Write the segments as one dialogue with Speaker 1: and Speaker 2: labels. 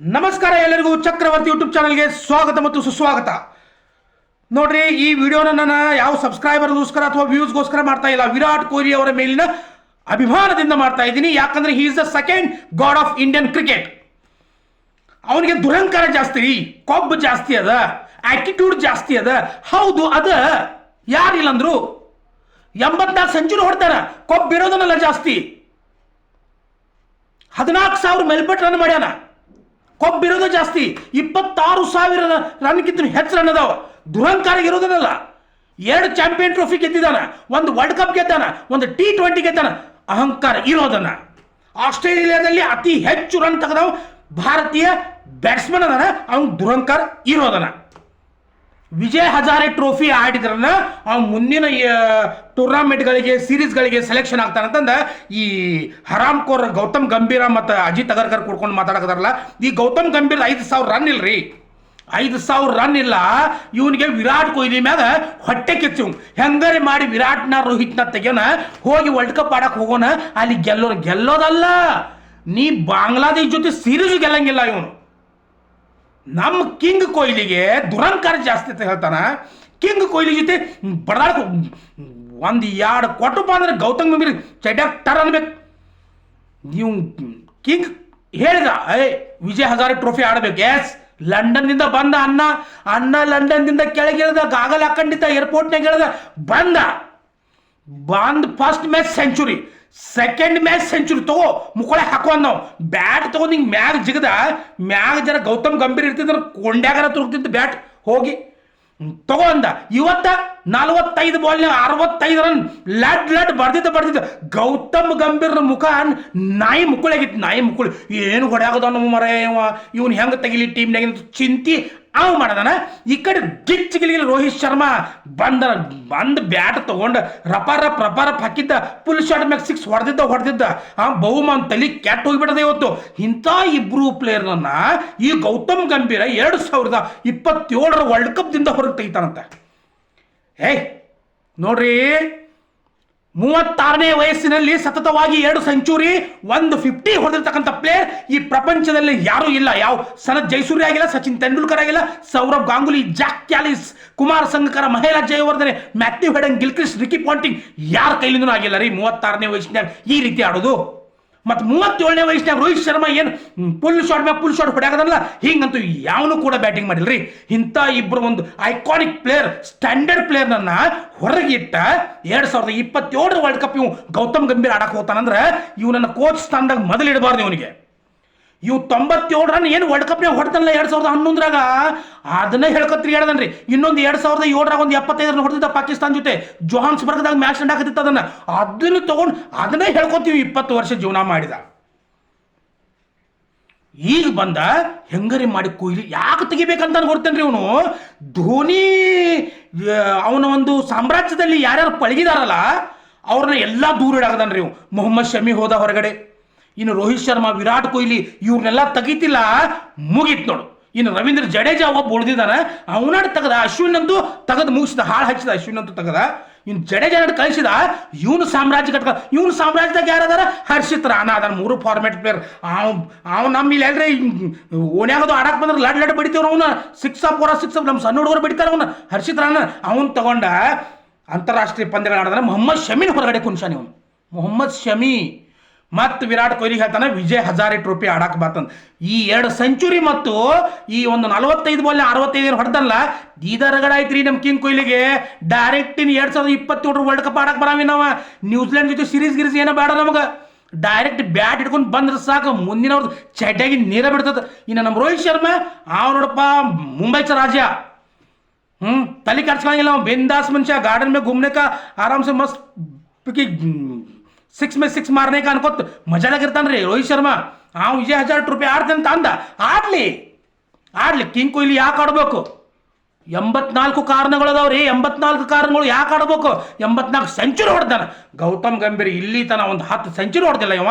Speaker 1: ನಮಸ್ಕಾರ ಎಲ್ಲರಿಗೂ ಚಕ್ರವರ್ತಿ ಯೂಟ್ಯೂಬ್ ಚಾನಲ್ಗೆ ಸ್ವಾಗತ ಮತ್ತು ಸುಸ್ವಾಗತ. ನೋಡ್ರಿ, ಈ ವಿಡಿಯೋನ ನಾನು ಯಾವ ಸಬ್ಸ್ಕ್ರೈಬರ್ಗೋಸ್ಕರ ಅಥವಾ ವ್ಯೂಸ್ಗೋಸ್ಕರ ಮಾಡ್ತಾ ಇಲ್ಲ. ವಿರಾಟ್ ಕೊಹ್ಲಿ ಅವರ ಮೇಲಿನ ಅಭಿಮಾನದಿಂದ ಮಾಡ್ತಾ ಇದ್ದೀನಿ. ಯಾಕಂದ್ರೆ he is the second god of Indian cricket ಅವನಿಗೆ ದುರಂಕಾರ ಜಾಸ್ತಿ, ಕೊಬ್ಬು ಜಾಸ್ತಿ ಅದ ಆಟಿಟ್ಯೂಡ್ ಜಾಸ್ತಿ ಅದ. ಹೌದು, ಅದ. ಯಾರಿಲ್ಲ ಅಂದ್ರು ಎಂಬತ್ನಾಲ್ಕು ಸೆಂಚುರಿ ಹೊಡ್ತಾರ. ಕೊಬ್ಬು ಇರೋದನ್ನೆಲ್ಲ ಜಾಸ್ತಿ. ಹದಿನಾಲ್ಕು ಸಾವಿರ ಮೇಲ್ಪಟ್ಟು ರನ್ ಮಾಡ್ಯಾನ. ಕೊಬ್ಬಿರೋದು ಜಾಸ್ತಿ. ಇಪ್ಪತ್ತಾರು ಸಾವಿರ ರನ್ಗಿಂತ ಹೆಚ್ಚು ರನ್ ಅದಾವ. ದುರಂಕಾರ ಇರೋದನ್ನಲ್ಲ. ಎರಡು ಚಾಂಪಿಯನ್ ಟ್ರೋಫಿ ಗೆದ್ದಿದ್ದಾನ, ಒಂದು ವರ್ಲ್ಡ್ ಕಪ್ ಗೆದ್ದಾನ, ಒಂದು ಟಿ ಟ್ವೆಂಟಿ ಗೆದ್ದಾನ. ಅಹಂಕಾರ ಇರೋದನ್ನ. ಆಸ್ಟ್ರೇಲಿಯಾದಲ್ಲಿ ಅತಿ ಹೆಚ್ಚು ರನ್ ತೆಗೆದವ ಭಾರತೀಯ ಬ್ಯಾಟ್ಸ್ಮನ್ ಅದಾನ. ಅವನು ದುರಂಕಾರ ಇರೋದನ್ನ. ವಿಜಯ್ ಹಜಾರೆ ಟ್ರೋಫಿ ಆಡಿದ್ರನ್ನ ಆ ಮುಂದಿನ ಟೂರ್ನಾಮೆಂಟ್ಗಳಿಗೆ ಸೀರೀಸ್ಗಳಿಗೆ ಸೆಲೆಕ್ಷನ್ ಆಗ್ತಾನಂತಂದ ಈ ಹರಾಮ್ ಕೋರ್ ಗೌತಮ್ ಗಂಭೀರ ಮತ್ತು ಅಜಿತ್ ಅಗರ್ಕರ್ ಕುಡ್ಕೊಂಡು ಮಾತಾಡಕದಾರಲ್ಲ ಈ ಗೌತಮ್ ಗಂಭೀರ್ ಐದು ಸಾವಿರ ರನ್ ಇಲ್ರಿ. ಐದು ಸಾವಿರ ರನ್ ಇಲ್ಲ. ಇವನಿಗೆ ವಿರಾಟ್ ಕೊಹ್ಲಿ ಮ್ಯಾಗ ಹೊಟ್ಟೆ ಕಿಚ್ಚು ಹೆಂಗಾರೆ ಮಾಡಿ ವಿರಾಟ್ನ, ರೋಹಿತ್ನ ತೆಗಿಯೋಣ ಹೋಗಿ ವರ್ಲ್ಡ್ ಕಪ್ ಆಡಕ್ಕೆ ಹೋಗೋಣ ಅಲ್ಲಿ ಗೆಲ್ಲೋರು ಗೆಲ್ಲೋದಲ್ಲ. ನೀ ಬಾಂಗ್ಲಾದೇಶ್ ಜೊತೆ ಸೀರೀಸ್ ಗೆಲ್ಲಂಗಿಲ್ಲ ಇವನು. ನಮ್ಮ ಕಿಂಗ್ ಕೊಹ್ಲಿಗೆ ದುರಂಕಾರ ಜಾಸ್ತಿ ಅಂತ ಹೇಳ್ತಾನ. ಕಿಂಗ್ ಕೊಹ್ಲಿ ಜೊತೆ ಬಡದಾಡ್ಕೊ ಒಂದು ಎರಡು ಕೊಟ್ಟಪ್ಪ ಅಂದ್ರೆ ಗೌತಮ್ ಗಂಭೀರ್ ಚಡ್ಯಾಕ್ ಟರ್ ಅನ್ಬೇಕು. ನೀವು ಕಿಂಗ್ ಹೇಳಿದ ಏ, ವಿಜಯ್ ಹಜಾರೆ ಟ್ರೋಫಿ ಆಡ್ಬೇಕು. ಎಸ್ ಲಂಡನ್ನಿಂದ ಬಂದ ಅನ್ನ ಅನ್ನ ಲಂಡನ್ನಿಂದ ಇಳಿದ ಗಾಗಲ್ ಹಾಕೊಂಡಿದ್ದ ಏರ್ಪೋರ್ಟ್ನಾಗ ಇಳಿದ ಬಂದ. ಬಂದ್ first match century second match century ತಗೋ ಮುಕ್ಕಳ ಹಾಕೋ ನಾವು. ಬ್ಯಾಟ್ ತಗೊಂಡು ಹಿಂಗೆ ಮ್ಯಾಗ ಜಿಗದ, ಮ್ಯಾಗ ಜರ ಗೌತಮ್ ಗಂಭೀರ್ ಇರ್ತಿದ್ರ ಕೊಂಡ್ಯಾಗರ ತುರುಗ್ತಿದ್ದ ಬ್ಯಾಟ್ ಹೋಗಿ. ತಗೋ ಅಂದ. ಇವತ್ತ ನಲವತ್ತೈದು ಬಾಲ್ನಾಗ ಅರವತ್ತೈದು ರನ್ ಲಡ್ ಲಡ್, ಬರ್ದಿದ್ದ ಬರ್ದಿದ್ದ. ಗೌತಮ್ ಗಂಭೀರ್ ಮುಖ ನಾಯಿ ಮುಕ್ಕಳಾಗಿತ್ತು. ನಾಯಿ ಮುಕ್ಕಳು ಏನು ಹೊಡೆಯಾಗದ ನಮ್ಮ ಮರ ಇವನು ಹೆಂಗೆ ತೆಗಿಲಿ ಟೀಮ್ನಾಗ ಚಿಂತಿ ಅವ್ ಮಾಡದಾನ? ಈ ಕಡೆ ಗಿಚ್ ಗಿಲಿಗಿಲ್ಲ ರೋಹಿತ್ ಶರ್ಮಾ ಬಂದ, ಬಂದ್ ಬ್ಯಾಟ್ ತಗೊಂಡ ರಪ, ರಪ್ ರಪ, ರಪ್ ಹಾಕಿದ್ದ. ಫುಲ್ ಶಾಟ್ ಮ್ಯಾಗ ಸಿಕ್ಸ್ ಹೊಡೆದಿದ್ದ ಹೊಡೆದಿದ್ದ. ಆ ಬಹುಮಾನ್ ತಲಿ ಕೆಟ್ಟ ಹೋಗಿಬಿಡದೆ ಇವತ್ತು. ಇಂಥ ಇಬ್ರು ಪ್ಲೇಯರ್ನ ಈ ಗೌತಮ್ ಗಂಭೀರ ಎರಡು ಸಾವಿರದ ಇಪ್ಪತ್ತೇಳರ ವರ್ಲ್ಡ್ ಕಪ್ದಿಂದ ಹೊರಗೆ ತೆಗಿತಾನಂತ. ಏಯ್, ನೋಡ್ರಿ. ಮೂವತ್ತಾರನೇ ವಯಸ್ಸಿನಲ್ಲಿ ಸತತವಾಗಿ ಎರಡು ಸೆಂಚುರಿ ಒಂದು ಫಿಫ್ಟಿ ಹೊಡೆದಿರ್ತಕ್ಕಂಥ ಪ್ಲೇಯರ್ ಈ ಪ್ರಪಂಚದಲ್ಲಿ ಯಾರೂ ಇಲ್ಲ. ಯಾವ? ಸನತ್ ಜೈಸೂರಿ ಆಗಿಲ್ಲ, ಸಚಿನ್ ತೆಂಡೂಲ್ಕರ್ ಆಗಿಲ್ಲ, Sourav Ganguly, Jacques Kallis, Kumar Sangakkara, Mahela Jayawardene, Matthew Hayden Gilchrist Ricky Ponting ಯಾರ ಕೈಲಿಂದನೂ ಆಗಿಲ್ಲ ರೀ ಮೂವತ್ತಾರನೇ ವಯಸ್ಸಿನಾಗ ಈ ರೀತಿ ಆಡೋದು. ಮತ್ತು ಮೂವತ್ತೇಳನೇ ವಯಸ್ಸಿನಾಗ ರೋಹಿತ್ ಶರ್ಮಾ ಏನು ಫುಲ್ ಶಾಟ್ ಮ್ಯಾಗ ಫುಲ್ ಶಾಟ್ ಹೊಡ್ಯಾಕದಲ್ಲ ಹಿಂಗಂತೂ ಯಾವನು ಕೂಡ ಬ್ಯಾಟಿಂಗ್ ಮಾಡಿಲ್ರಿ. ಇಂಥ ಇಬ್ಬರು ಒಂದು ಐಕಾನಿಕ್ ಪ್ಲೇಯರ್ ಸ್ಟ್ಯಾಂಡರ್ಡ್ ಪ್ಲೇಯರ್ನನ್ನ ಹೊರಗಿಟ್ಟ ಎರಡ್ ಸಾವಿರದ ಇಪ್ಪತ್ತೇಳರ ವರ್ಲ್ಡ್ ಕಪ್ ಇವು ಗೌತಮ್ ಗಂಭೀರ್ ಆಡಕ್ಕೆ ಹೋಗ್ತಾನಂದ್ರೆ ಇವನನ್ನ ಕೋಚ್ ಸ್ಥಾನದಾಗ ಮೊದಲು ಇಡಬಾರ್ದು ಇವನಿಗೆ. ಇವು ತೊಂಬತ್ತೇಳು ರನ್ ಏನು ವರ್ಲ್ಡ್ ಕಪ್ನೇ ಹೊಡ್ತಾನಲ್ಲ ಎರಡ್ ಸಾವಿರದ ಹನ್ನೊಂದರಾಗ? ಅದನ್ನೇ ಹೇಳ್ಕೊತ್ರಿ ಹೇಳ್ದನ್ರಿ. ಇನ್ನೊಂದು ಎರಡು ಸಾವಿರದ ಏಳರಾಗ ಒಂದು ಎಪ್ಪತ್ತೈದು ರನ್ ಹೊಡೆದಿದ್ದ ಪಾಕಿಸ್ತಾನ ಜೊತೆ. ಜೋಹಾನ್ಸ್ಬರ್ಗ್ದಾಗ ಮ್ಯಾಚ್ ನಡೆಯಕತ್ತಿತ್ತು ಅದನ್ನ. ಅದನ್ನು ತಗೊಂಡು ಅದನ್ನೇ ಹೇಳ್ಕೊತೀವಿ ಇಪ್ಪತ್ತು ವರ್ಷ ಜೀವನ ಮಾಡಿದ. ಈಗ ಬಂದ ಹೆಂಗರಿ ಮಾಡಿ ಕೊಹ್ಲಿ ಯಾಕೆ ತೆಗಿಬೇಕಂತ ಗೊತ್ತೇನ್ರಿ ಇವನು? ಧೋನಿ ಅವನ ಒಂದು ಸಾಮ್ರಾಜ್ಯದಲ್ಲಿ ಯಾರ್ಯಾರು ಪಳಗಿದಾರಲ್ಲ, ಅವ್ರನ್ನ ಎಲ್ಲ ದೂರ ಇಡಾಗದನ್ರಿ ಇವ್. ಮೊಹಮ್ಮದ್ ಶಮಿ ಹೋದ ಹೊರಗಡೆ. ಇನ್ನು ರೋಹಿತ್ ಶರ್ಮಾ, ವಿರಾಟ್ ಕೊಹ್ಲಿ ಇವ್ರನ್ನೆಲ್ಲ ತೆಗಿತಿಲ್ಲ. ಮುಗಿತ್ ನೋಡು. ಇನ್ನು ರವೀಂದ್ರ ಜಡೇಜಾ ಒಬ್ಬ ಉಳಿದಿದ್ದಾನೆ ಅವನಾಡ್ ತೆಗದ ಅಶ್ವಿನ್ ಅಂತೂ ತೆಗೆದು ಮುಗಿಸಿದ, ಹಾಳು ಹಚ್ಚಿದ ಅಶ್ವಿನ್ ಅಂತೂ ತೆಗದ. ಇನ್ನು ಜಡೇಜಾ ನಡ್ ಕಳಿಸಿದ, ಇವನು ಸಾಮ್ರಾಜ್ಯ ಕಟ್ಕ, ಇವನು ಸಾಮ್ರಾಜ್ಯದಾಗ ಯಾರದಾರ? ಹರ್ಷಿತ್ ರಾಣ ಅದಾನ, ಮೂರು ಫಾರ್ಮೆಟ್ ಪ್ಲೇಯರ್ ಅವ್ ಅವ್ ನಮ್ಮ ಇಲ್ಲಿ ಎಲ್ರಿ ಓನ್ಯಾಗದು ಆಡಕ್ ಬಂದ್ರೆ ಲಡ್ ಲಡ್ ಬಡಿತೇವ್ರ ಅವನ. ಸಿಕ್ಸ್ ಅಪ್ ಸಿಕ್ಸ್ ಅಪ್ ನಮ್ಮ ಸಣ್ಣ ಹುಡುಗರು ಬಡಿತಾರ ಅವನ. ಹರ್ಷಿತ್ ರಾಣ, ಅವನ್ ತಗೊಂಡ ಅಂತಾರಾಷ್ಟ್ರೀಯ ಪಂದ್ಯಗಳು ಆಡಿದ್ರೆ ಮೊಹಮ್ಮದ್ ಶಮೀನ್ ಹೊರಗಡೆ ಕುನ್ಸಾನಿ ಅವನು ಮೊಹಮ್ಮದ್ ಶಮಿ. ಮತ್ತು ವಿರಾಟ್ ಕೊಹ್ಲಿ ಹೇಳ್ತಾನೆ, ವಿಜಯ್ ಹಜಾರಿ ಟ್ರೋಫಿ ಆಡಕ್ಕೆ ಬರ್ತಾನೆ ಈ ಎರಡು ಸೆಂಚುರಿ ಮತ್ತು ಈ ಒಂದು ನಲವತ್ತೈದು ಬಾಲ್ ಅರವತ್ತೈದು ಹೊಡೆದಲ್ಲ ಐತ್ರಿ ನಮ್ಮ ಕಿಂಗ್ ಕೊಹ್ಲಿಗೆ. ಡೈರೆಕ್ಟ್ ಇನ್ ಎರಡು ಸಾವಿರದ ಇಪ್ಪತ್ತೇಳರ ವರ್ಲ್ಡ್ ಕಪ್ ಆಡಕ್ಕೆ ಬರಾವಿ ನಾವು ನ್ಯೂಜಿಲೆಂಡ್ ಜೊತೆ ಸೀರೀಸ್ ಗಿರೀಸ್ ಏನೋ ಬೇಡ ನಮಗೆ. ಡೈರೆಕ್ಟ್ ಬ್ಯಾಟ್ ಹಿಡ್ಕೊಂಡು ಬಂದ್ರೆ ಸಾಕು ಮುಂದಿನ ಅವ್ರದ್ದು ಚಡ್ಡಾಗಿ ನೀರ ಬಿಡ್ತದೆ. ಇನ್ನು ನಮ್ಮ ರೋಹಿತ್ ಶರ್ಮಾ ಅವ್ರು ನೋಡಪ್ಪ ಮುಂಬೈ ಚ ರಾಜ್ಯ. ಹ್ಞೂ ತಲೆ ಕರ್ಸ್ಕೊಳಂಗಿಲ್ಲ ಬಿಂದಾಸ್ ಮನುಷ್ಯ ಗಾರ್ಡನ್ ಮೇಲೆ ಗುಮ್ನಕ ಆರಾಮ್ಸೆ ಮಸ್ತ್ ಸಿಕ್ಸ್ ಮೇ ಸಿಕ್ಸ್ ಮಾರನೇ ಅನ್ಕೋತ ಮಜಾದಾಗಿರ್ತಾನ್ರಿ ರೋಹಿತ್ ಶರ್ಮಾ. ಆ ವಿಜಯ್ ಹಜಾರ್ ಟ್ರೋಫಿ ಆಡ್ತಾನೆ ಅಂತ ಅಂದ. ಆಡ್ಲಿ. ಆಡ್ಲಿ. ಕಿಂಗ್ ಕೊಹ್ಲಿ ಯಾಕೆ ಆಡ್ಬೇಕು? ಎಂಬತ್ನಾಲ್ಕು ಕಾರಣಗಳದಾವ್ರಿ ಎಂಬತ್ನಾಲ್ಕು ಕಾರಣಗಳು ಯಾಕೆ ಆಡ್ಬೇಕು? ಎಂಬತ್ನಾಲ್ಕು ಸೆಂಚುರಿ ಹೊಡೆದಾನ. ಗೌತಮ್ ಗಂಭೀರ್ ಇಲ್ಲಿ ತನ ಒಂದು ಹತ್ತು ಸೆಂಚುರಿ ಹೊಡೆದಿಲ್ಲ ಇವ.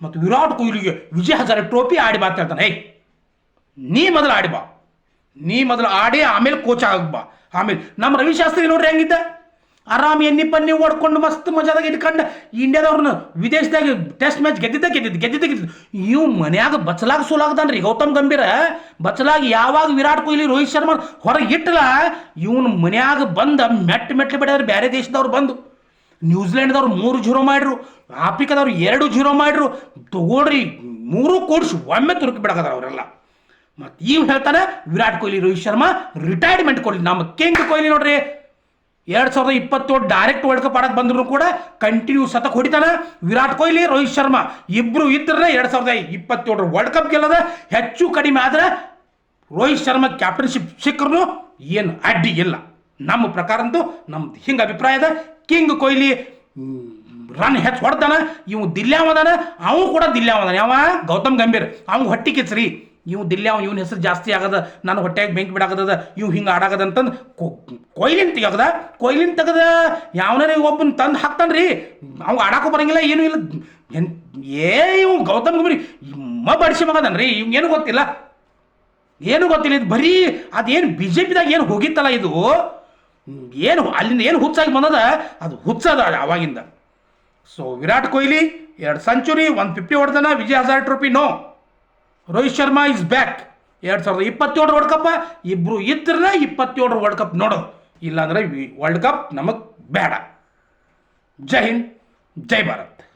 Speaker 1: ಮತ್ತು ವಿರಾಟ್ ಕೊಹ್ಲಿಗೆ ವಿಜಯ್ ಹಜಾರೆ ಟ್ರೋಫಿ ಆಡಿ ಬಾ ಹೇಳ್ತಾನೆ. ಏಯ್, ನೀ ಮೊದಲು ಆಡಿ ಬಾ. ನೀ ಮೊದಲು ಆಡಿ ಆಮೇಲೆ ಕೋಚ್ ಆಗ ಬಾ. ಆಮೇಲೆ ನಮ್ಮ ರವಿಶಾಸ್ತ್ರಿ ನೋಡ್ರಿ ಹೆಂಗಿದ್ದ? ಆರಾಮ್ ಎಣ್ಣಿ ಪನ್ನಿ ಓಡ್ಕೊಂಡು ಮಸ್ತ್ ಮಜಾದಾಗ ಇಟ್ಕೊಂಡು ಇಂಡಿಯಾದವ್ರನ್ನ ವಿದೇಶದಾಗ ಟೆಸ್ಟ್ ಮ್ಯಾಚ್ ಗೆದ್ದಿದ್ದ ಗೆದ್ದಿದ್ದು ಗೆದ್ದಿದ್ದ ಗೆದ್ದಿದ್ದು. ಇವ್ ಮನ್ಯಾಗ ಬಚ್ಚಲಾಗ ಸೋಲಾಗ್ದಾನ್ರಿ ಗೌತಮ್ ಗಂಭೀರ. ಬಚ್ಚಲಾಗಿ ಯಾವಾಗ ವಿರಾಟ್ ಕೊಹ್ಲಿ, ರೋಹಿತ್ ಶರ್ಮಾ ಹೊರಗೆ ಇಟ್ಟಲ್ಲ ಇವನು ಮನ್ಯಾಗ ಬಂದ ಮೆಟ್ಟ ಮೆಟ್ಲು ಬಿಡ್ಯಾರ ಬೇರೆ ದೇಶದವ್ರು ಬಂದು. ನ್ಯೂಜಿಲೆಂಡ್ದವ್ರು ಮೂರು ಜೀರೋ ಮಾಡ್ರು ಆಫ್ರಿಕಾದವ್ರು ಎರಡು ಜೀರೋ ಮಾಡ್ರು ತಗೊಳ್ರಿ, ಮೂರು ಕೋಡ್ಸ್, ಒಮ್ಮೆ ತುರುಕಿ ಬಿಡಕದಾರ ಅವರೆಲ್ಲ. ಮತ್ತು ಇವ್ ಹೇಳ್ತಾನೆ, ವಿರಾಟ್ ಕೊಹ್ಲಿ, ರೋಹಿತ್ ಶರ್ಮಾ ರಿಟೈರ್ಮೆಂಟ್ ಕೊಡ್ಲಿ. ನಮ್ಮ ಕಿಂಗ್ ಕೊಹ್ಲಿ ನೋಡ್ರಿ ಎರಡು ಸಾವಿರದ ಇಪ್ಪತ್ತೇಳು ಡೈರೆಕ್ಟ್ ವರ್ಲ್ಡ್ ಕಪ್ ಆಡಕ್ಕೆ ಬಂದ್ರು ಕೂಡ ಕಂಟಿನ್ಯೂ ಸತಕ್ ಹೊಡಿತಾನೆ ವಿರಾಟ್ ಕೊಹ್ಲಿ, ರೋಹಿತ್ ಶರ್ಮಾ. ಇಬ್ರು ಇದ್ರೆ ಎರಡು ಸಾವಿರದ ಇಪ್ಪತ್ತೇಳರ ವರ್ಲ್ಡ್ ಕಪ್ ಗೆಲ್ಲದ ಹೆಚ್ಚು ಕಡಿಮೆ ಆದ್ರೆ ರೋಹಿತ್ ಶರ್ಮಾ ಕ್ಯಾಪ್ಟನ್ಶಿಪ್ ಸಿಕ್ಕರು ಏನು ಅಡ್ಡಿ ಇಲ್ಲ. ನಮ್ಮ ಪ್ರಕಾರಂತೂ ನಮ್ದು ಹಿಂಗೆ ಅಭಿಪ್ರಾಯದ ಕಿಂಗ್ ಕೊಹ್ಲಿ ರನ್ ಹೆಚ್ಚು ಹೊಡ್ತಾನ ಇವು ದಿಲ್ಯಾವದಾನ ಅವನು ಕೂಡ ದಿಲ್ಯಾವದಾನ ಯಾವ ಗೌತಮ್ ಗಂಭೀರ್. ಅವ್ನು ಹೊಟ್ಟಿ ಕಿಚ್ರಿ. ಇವು ದಿಲ್ಯಾವ್ ಇವ್ನ ಹೆಸರು ಜಾಸ್ತಿ ಆಗದ ನಾನು ಹೊಟ್ಟೆಗೆ ಬೆಂಕಿ ಬಿಡಾಗದ ಇವು ಹಿಂಗೆ ಆಡಾಗದಂತಂದು ಕೊಯ್ಲಿನ ತೆಗದ ಕೊಯ್ಲಿನ ತೆಗದ ಯಾವನೇ ಒಬ್ಬನ ತಂದು ಹಾಕ್ತಾನೆ ರೀ ಅವ್ ಆಡಾಕು ಬರಂಗಿಲ್ಲ, ಏನೂ ಇಲ್ಲ. ಏ ಇವ್ ಗೌತಮ್ ಗಂಭೀರ್ ಮ ಬಡಿಸಿ ಇವ್ ಏನೂ ಗೊತ್ತಿಲ್ಲ. ಏನು ಗೊತ್ತಿಲ್ಲ, ಇದು ಬರೀ ಅದೇನು ಬಿ ಜೆ ಪಿದಾಗ ಏನು ಹೋಗಿತ್ತಲ್ಲ ಇದು? ಏನು ಅಲ್ಲಿಂದ ಏನು ಹುಚ್ಚಾಗಿ ಬಂದದ? ಅದು ಹುಚ್ಚದ ಅವಾಗಿಂದ. ಸೊ ವಿರಾಟ್ ಕೊಹ್ಲಿ, ಎರಡು ಸೆಂಚುರಿ ಒಂದು fifty ಹೊಡೆದನ, Vijay Hazare trophy no Rohit Sharma is back ಎರಡು ಸಾವಿರದ ಇಪ್ಪತ್ತೇಳರ ವರ್ಲ್ಡ್ ಕಪ್ ಇಬ್ಬರು ಇದ್ರೆ ಇಪ್ಪತ್ತೇಳರ ವರ್ಲ್ಡ್ ಕಪ್ ನೋಡೋದು ಇಲ್ಲಾಂದ್ರೆ ವರ್ಲ್ಡ್ ಕಪ್ ನಮಗೆ ಬೇಡ. ಜೈ ಹಿಂದ್, ಜೈ ಭಾರತ್.